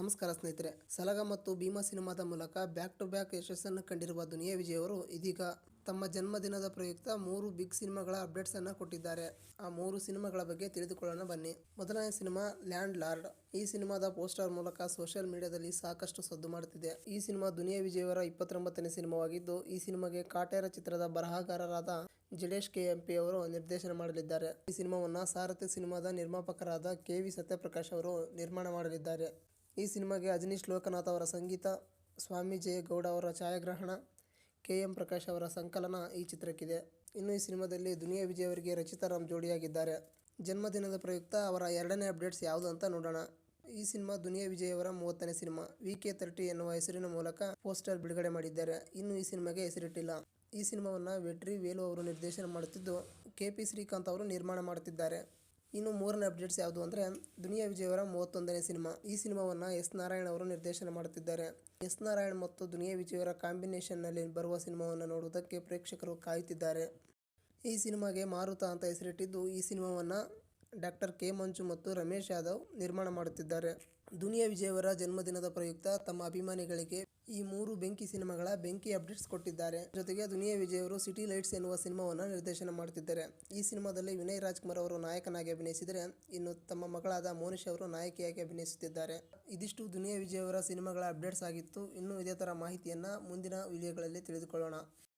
ನಮಸ್ಕಾರ ಸ್ನೇಹಿತರೆ. ಸಲಗ ಮತ್ತು ಭೀಮಾ ಸಿನಿಮಾದ ಮೂಲಕ ಬ್ಯಾಕ್ ಟು ಬ್ಯಾಕ್ ಯಶಸ್ಸನ್ನು ಕಂಡಿರುವ ದುನಿಯಾ ವಿಜಯ್ ಅವರು ಇದೀಗ ತಮ್ಮ ಜನ್ಮದಿನದ ಪ್ರಯುಕ್ತ ಮೂರು ಬಿಗ್ ಸಿನಿಮಾಗಳ ಅಪ್ಡೇಟ್ಸ್ ಅನ್ನ ಕೊಟ್ಟಿದ್ದಾರೆ. ಆ ಮೂರು ಸಿನಿಮಾಗಳ ಬಗ್ಗೆ ತಿಳಿದುಕೊಳ್ಳೋಣ ಬನ್ನಿ. ಮೊದಲನೇ ಸಿನಿಮಾ, ಲ್ಯಾಂಡ್ ಲಾರ್ಡ್. ಈ ಸಿನಿಮಾದ ಪೋಸ್ಟರ್ ಮೂಲಕ ಸೋಷಿಯಲ್ ಮೀಡಿಯಾದಲ್ಲಿ ಸಾಕಷ್ಟು ಸದ್ದು ಮಾಡುತ್ತಿದೆ. ಈ ಸಿನಿಮಾ ದುನಿಯಾ ವಿಜಯವರ ಇಪ್ಪತ್ತೊಂಬತ್ತನೇ ಸಿನಿಮಾವಾಗಿದ್ದು, ಈ ಸಿನಿಮಾಗೆ ಕಾಟೇರ ಚಿತ್ರದ ಬರಹಗಾರರಾದ ಜಡೇಶ್ ಕೆ ಎಂ ಪಿ ಅವರು ನಿರ್ದೇಶನ ಮಾಡಲಿದ್ದಾರೆ. ಈ ಸಿನಿಮಾವನ್ನು ಸಾರಥಿ ಸಿನಿಮಾದ ನಿರ್ಮಾಪಕರಾದ ಕೆ ವಿ ಸತ್ಯಪ್ರಕಾಶ್ ಅವರು ನಿರ್ಮಾಣ ಮಾಡಲಿದ್ದಾರೆ. ಈ ಸಿನಿಮಾಗೆ ಅಜನೀಶ್ ಲೋಕನಾಥ್ ಅವರ ಸಂಗೀತ, ಸ್ವಾಮಿ ಜಯಗೌಡ ಅವರ ಛಾಯಾಗ್ರಹಣ ಕೆ ಎಂ ಪ್ರಕಾಶ್ ಅವರ ಸಂಕಲನ ಈ ಚಿತ್ರಕ್ಕಿದೆ. ಇನ್ನು ಈ ಸಿನಿಮಾದಲ್ಲಿ ದುನಿಯಾ ವಿಜಯ್ ಅವರಿಗೆ ರಚಿತಾ ರಾಮ್ ಜೋಡಿಯಾಗಿದ್ದಾರೆ. ಜನ್ಮದಿನದ ಪ್ರಯುಕ್ತ ಅವರ ಎರಡನೇ ಅಪ್ಡೇಟ್ಸ್ ಯಾವುದು ಅಂತ ನೋಡೋಣ. ಈ ಸಿನಿಮಾ ದುನಿಯಾ ವಿಜಯ್ ಅವರ ಮೂವತ್ತನೇ ಸಿನಿಮಾ. ವಿ ಕೆ ತರ್ಟಿ ಎನ್ನುವ ಹೆಸರಿನ ಮೂಲಕ ಪೋಸ್ಟರ್ ಬಿಡುಗಡೆ ಮಾಡಿದ್ದಾರೆ. ಇನ್ನು ಈ ಸಿನಿಮಾಗೆ ಹೆಸರಿಟ್ಟಿಲ್ಲ. ಈ ಸಿನಿಮಾವನ್ನು ವೆಟ್ರಿ ವೇಲು ಅವರು ನಿರ್ದೇಶನ ಮಾಡುತ್ತಿದ್ದು ಕೆ ಪಿ ಶ್ರೀಕಾಂತ್ ಅವರು ನಿರ್ಮಾಣ ಮಾಡುತ್ತಿದ್ದಾರೆ. ಇನ್ನು ಮೂರನೇ ಅಪ್ಡೇಟ್ಸ್ ಯಾವುದು ಅಂದರೆ ದುನಿಯಾ ವಿಜಯವರ ಮೂವತ್ತೊಂದನೇ ಸಿನಿಮಾ. ಈ ಸಿನಿಮಾವನ್ನು ಎಸ್ ನಾರಾಯಣ್ ಅವರು ನಿರ್ದೇಶನ ಮಾಡುತ್ತಿದ್ದಾರೆ. ಎಸ್ ನಾರಾಯಣ್ ಮತ್ತು ದುನಿಯಾ ವಿಜಯವರ ಕಾಂಬಿನೇಷನ್ನಲ್ಲಿ ಬರುವ ಸಿನಿಮಾವನ್ನು ನೋಡುವುದಕ್ಕೆ ಪ್ರೇಕ್ಷಕರು ಕಾಯುತ್ತಿದ್ದಾರೆ. ಈ ಸಿನಿಮಾಗೆ ಮಾರುತ ಅಂತ ಹೆಸರಿಟ್ಟಿದ್ದು ಈ ಸಿನಿಮಾವನ್ನು ಡಾಕ್ಟರ್ ಕೆ ಮಂಜು ಮತ್ತು ರಮೇಶ್ ಯಾದವ್ ನಿರ್ಮಾಣ ಮಾಡುತ್ತಿದ್ದಾರೆ. ದುನಿಯಾ ವಿಜಯ್ ಅವರ ಜನ್ಮದಿನದ ಪ್ರಯುಕ್ತ ತಮ್ಮ ಅಭಿಮಾನಿಗಳಿಗೆ ಈ ಮೂರು ಬೆಂಕಿ ಸಿನಿಮಾಗಳ ಬೆಂಕಿ ಅಪ್ಡೇಟ್ಸ್ ಕೊಟ್ಟಿದ್ದಾರೆ. ಜೊತೆಗೆ ದುನಿಯಾ ವಿಜಯ್ ಅವರು ಸಿಟಿ ಲೈಟ್ಸ್ ಎನ್ನುವ ಸಿನಿಮಾವನ್ನು ನಿರ್ದೇಶನ ಮಾಡುತ್ತಿದ್ದಾರೆ ಈ ಸಿನಿಮಾದಲ್ಲಿ ವಿನಯ್ ರಾಜ್ಕುಮಾರ್ ಅವರು ನಾಯಕನಾಗಿ ಅಭಿನಯಿಸಿದರೆ, ಇನ್ನು ತಮ್ಮ ಮಗಳಾದ ಮೋನಿಶ್ ಅವರು ನಾಯಕಿಯಾಗಿ ಅಭಿನಯಿಸುತ್ತಿದ್ದಾರೆ. ಇದಿಷ್ಟು ದುನಿಯಾ ವಿಜಯ್ ಅವರ ಸಿನಿಮಾಗಳ ಅಪ್ಡೇಟ್ಸ್ ಆಗಿತ್ತು. ಇನ್ನೂ ಇದೇ ಥರ ಮಾಹಿತಿಯನ್ನು ಮುಂದಿನ ವಿಡಿಯೋಗಳಲ್ಲಿ ತಿಳಿದುಕೊಳ್ಳೋಣ.